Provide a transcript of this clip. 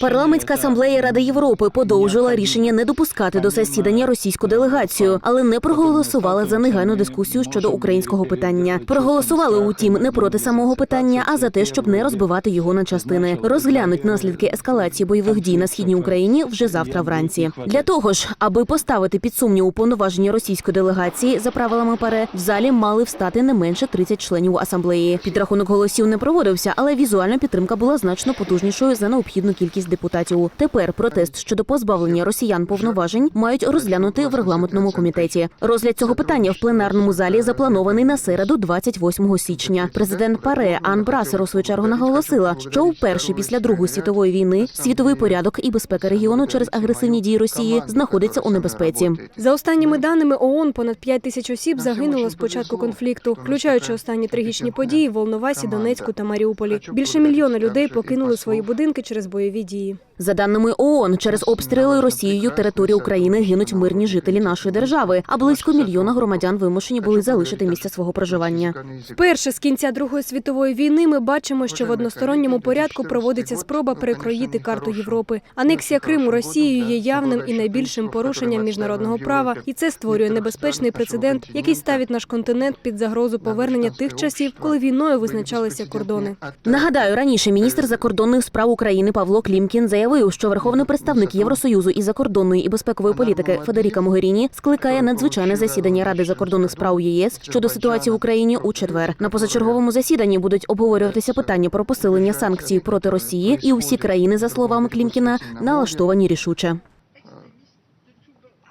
Парламентська асамблея Ради Європи подовжила рішення не допускати до засідання російську делегацію, але не проголосувала за негайну дискусію щодо українського питання. Проголосували, утім, не проти самого питання, а за те, щоб не розбивати його на частини. Розглянуть наслідки ескалації бойових дій на східній Україні вже завтра вранці. Для того ж, аби поставити під сумнів уповноваження російської делегації за правилами ПАРЕ, в залі мали встати не менше 30 членів асамблеї. Підрахунок голосів не проводився, але візуальна підтримка була значно потужнішою за необхідну кількість депутатів. Тепер протест щодо позбавлення росіян повноважень мають розглянути в регламентному комітеті. Розгляд цього питання в пленарному залі запланований на середу, 28 січня. Президент ПАРЕ Ан Брасер у свою чергу наголосила, що вперше після Другої світової війни світовий порядок і безпека регіону через агресивні дії Росії знаходиться у небезпеці. За останніми даними ООН, понад 5 тисяч осіб загинуло з початку конфлікту, включаючи останні трагічні події в Волновасі, Донецьку та Маріуполі. Більше мільйона людей покинули свої будинки через бойові дії. За даними ООН, через обстріли Росією території України гинуть мирні жителі нашої держави, а близько мільйона громадян вимушені були залишити місце свого проживання. Вперше з кінця Другої світової війни ми бачимо, що в односторонньому порядку проводиться спроба перекроїти карту Європи. Анексія Криму Росією є явним і найбільшим порушенням міжнародного права, і це створює небезпечний прецедент, який ставить наш континент під загрозу повернення тих часів, коли війною визначалися кордони. Нагадаю, раніше міністр закордонних справ України Павло Клімкін заявив, що верховний представник Євросоюзу із закордонної і безпекової політики Федеріка Могеріні скликає надзвичайне засідання Ради закордонних справ ЄС щодо ситуації в Україні у четвер. На позачерговому засіданні будуть обговорюватися питання про посилення санкцій проти Росії, і усі країни, за словами Клімкіна, налаштовані рішуче.